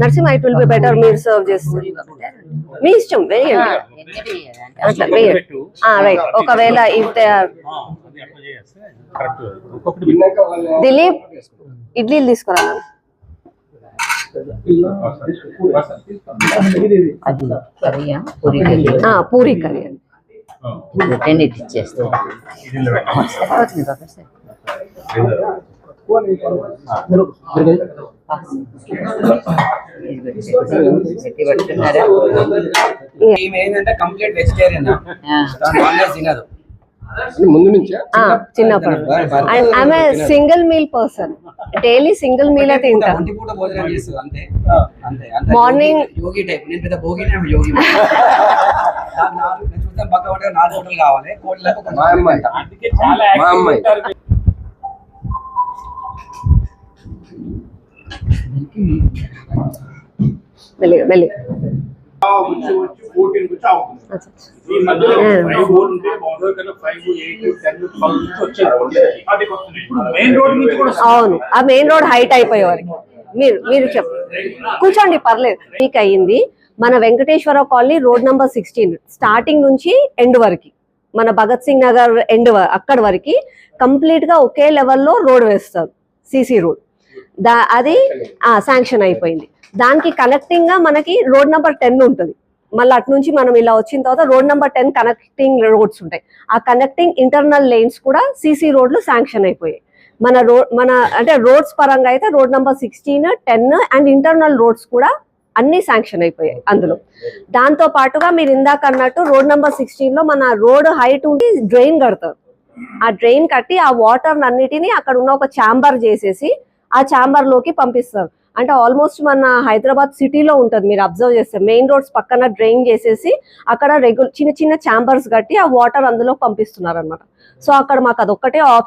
Narasimha it will be better మీరు serve చేస్తారు. మీ ఇష్టం వేయండి అట్లా వేయండి రైట్ ఒకవేళ ఇఫ్ దిలీప్ ఇడ్లీలు తీసుకురా. పూరీ కర్రీ. అండి ఇది అవుతుంది బాబా సార్ ఏంటంటే కంప్లీట్ వెజిటేరియన్ తినదు. ముందు నుంచే? చిన్నప్పుడు. అండ్ ఆమె single meal person daily single meal అయితే అంతే. Morning- యోగి- యోగి టైప్ నేను పెద్ద యోగి నేను చూద్దాం పక్క పక్క నాలుగు కోట్లు కావాలి కోట్లకు కొంచెం మా అమ్మాయి అందుకే చాలా మా యాక్టివ్ అమ్మాయి. ఉంటారు. మెల్లిగా మెల్లిగా వచ్చి వచ్చి 14 కి అవుతుంది. ఈ మధ్యలో five four ఉంటే బాగుంటుంది కదా, five, eight, ten, twelve నుంచి వచ్చేది. అది వస్తుంది. ఇప్పుడు మెయిన్ రోడ్ నుంచి కూడా వస్తుంది. అవును ఆ మెయిన్ రోడ్ హైట్ అయిపోయే వరకు మీరు మీరు చెప్పు కూర్చోండి పర్లేదు మీకు అయ్యింది మన Venkateswara colony road number sixteen starting నుంచి ఎండ్ వరకు మన భగత్ సింగ్ నగర్ ఎండ్ అక్కడ వరకు కంప్లీట్గా ఒకే లెవెల్లో రోడ్ వేస్తారు సిసి రోడ్. దా అది శాంక్షన్ అయిపోయింది. దానికి కనెక్టింగ్గా మనకి రోడ్ నెంబర్ టెన్ ఉంటుంది. మళ్ళీ అటు నుంచి మనం ఇలా వచ్చిన తర్వాత road number ten connecting roads ఉంటాయి. ఆ కనెక్టింగ్ ఇంటర్నల్ లేన్స్ కూడా సీసీ రోడ్లు శాంక్షన్ అయిపోయాయి. మన రోడ్ మన అంటే రోడ్స్ పరంగా అయితే road number sixteen ten and internal roads కూడా అన్ని శాంక్షన్ అయిపోయాయి అందులో. దాంతో పాటుగా మీరు ఇందాక అన్నట్టు రోడ్ నెంబర్ సిక్స్టీన్లో మన రోడ్ హైట్ ఉండి డ్రైన్ కడతారు. ఆ డ్రైన్ కట్టి ఆ వాటర్ అన్నిటిని అక్కడ ఉన్న ఒక ఛాంబర్ చేసేసి ఆ ఛాంబర్లోకి పంపిస్తారు. అంటే ఆల్మోస్ట్ మన హైదరాబాద్ సిటీలో ఉంటుంది మీరు అబ్జర్వ్ చేస్తే. మెయిన్ రోడ్స్ పక్కన డ్రైన్ చేసేసి అక్కడ రెగ్యులర్ చిన్న చిన్న ఛాంబర్స్ కట్టి ఆ వాటర్ అందులో పంపిస్తున్నారు అనమాట సో అక్కడ మాకు అదొక్కటే ఆప్షన్